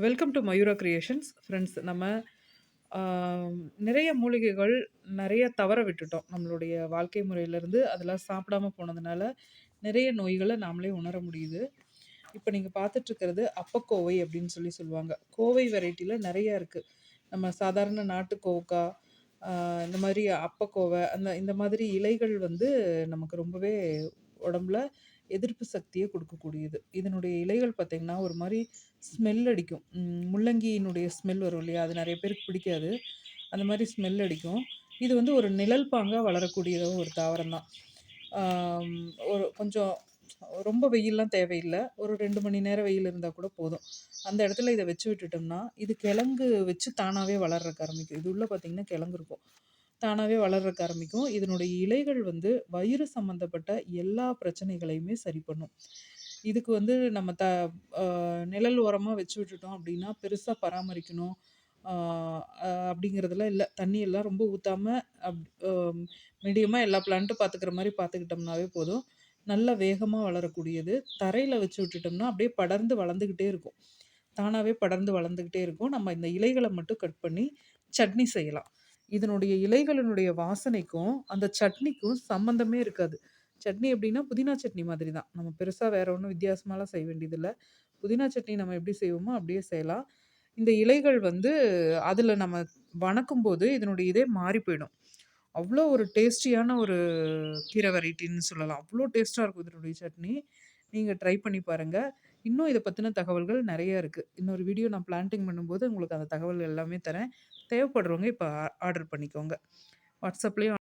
Welcome to Mayura creations friends நம்ம நிறைய மூலிகைகள் நிறைய தவற விட்டுட்டோம் நம்மளுடைய வாழ்க்கை முறையிலேருந்து. அதெல்லாம் சாப்பிடாம போனதுனால நிறைய நோய்களை நாமளே உணர முடியுது. இப்போ நீங்கள் பார்த்துட்ருக்கிறது அப்பக்கோவை அப்படின்னு சொல்லி சொல்லுவாங்க. கோவை வெரைட்டியில் நிறையா இருக்குது நம்ம சாதாரண நாட்டு இந்த மாதிரி அப்பக்கோவை அந்த இந்த மாதிரி இலைகள் வந்து நமக்கு ரொம்பவே உடம்புல எதிர்ப்பு சக்தியை கொடுக்கக்கூடியது. இதனுடைய இலைகள் பார்த்திங்கன்னா ஒரு மாதிரி ஸ்மெல் அடிக்கும். முள்ளங்கியினுடைய ஸ்மெல் வரும் இல்லையா? அது நிறைய பேருக்கு பிடிக்காது. அந்த மாதிரி ஸ்மெல் அடிக்கும். இது வந்து ஒரு நிழல் பாங்காக வளரக்கூடியத ஒரு தாவரம் தான். ஒரு கொஞ்சம் ரொம்ப வெயில்லாம் தேவையில்லை. ஒரு ரெண்டு மணி நேரம் வெயில் இருந்தால் கூட போதும். அந்த இடத்துல இதை வச்சு விட்டுட்டோம்னா இது கிழங்கு வச்சு தானாகவே வளர்றக்கு ஆரம்பிக்கும். இது உள்ளே பார்த்திங்கன்னா கிழங்கு இருக்கும். தானாகவே வளர்றக்கு ஆரம்பிக்கும். இதனுடைய இலைகள் வந்து வயிறு சம்மந்தப்பட்ட எல்லா பிரச்சனைகளையுமே சரி பண்ணும். இதுக்கு வந்து நம்ம த நிழல் ஓரமாக வச்சு விட்டுட்டோம் அப்படின்னா பெருசாக பராமரிக்கணும். அப்படிங்கிறதுலாம் இல்லை. தண்ணி எல்லாம் ரொம்ப ஊற்றாம அப் மீடியமாக எல்லா பிளான்ட்டும் பார்த்துக்கிற மாதிரி பார்த்துக்கிட்டோம்னாவே போதும். நல்ல வேகமாக வளரக்கூடியது. தரையில் வச்சு விட்டுட்டோம்னா அப்படியே படர்ந்து வளர்ந்துக்கிட்டே இருக்கும். தானாகவே படர்ந்து வளர்ந்துக்கிட்டே இருக்கும். நம்ம இந்த இலைகளை மட்டும் கட் பண்ணி சட்னி செய்யலாம். இதனுடைய இலைகளினுடைய வாசனைக்கும் அந்த சட்னிக்கும் சம்மந்தமே இருக்காது. சட்னி எப்படின்னா புதினா சட்னி மாதிரி தான். நம்ம பெருசாக வேற ஒன்றும் வித்தியாசமாலாம் செய்ய வேண்டியதில்லை. புதினா சட்னி நம்ம எப்படி செய்வோமோ அப்படியே செய்யலாம். இந்த இலைகள் வந்து அதில் நம்ம வணக்கும் போது இதனுடைய இதே மாறி போயிடும். அவ்வளோ ஒரு டேஸ்டியான ஒரு கீரை வெரைட்டின்னு சொல்லலாம். அவ்வளோ டேஸ்ட்டாக இருக்கும் இதனுடைய சட்னி. நீங்கள் ட்ரை பண்ணி பாருங்கள் இன்னும் இதை பற்றின தகவல்கள் நிறைய இருக்குது இன்னொரு வீடியோ நான் பிளான்டிங் பண்ணும்போது உங்களுக்கு அந்த தகவல் எல்லாமே தரேன். தேவைப்படுறவங்க இப்போ ஆர்டர் பண்ணிக்கோங்க. வாட்ஸ்அப்லேயும்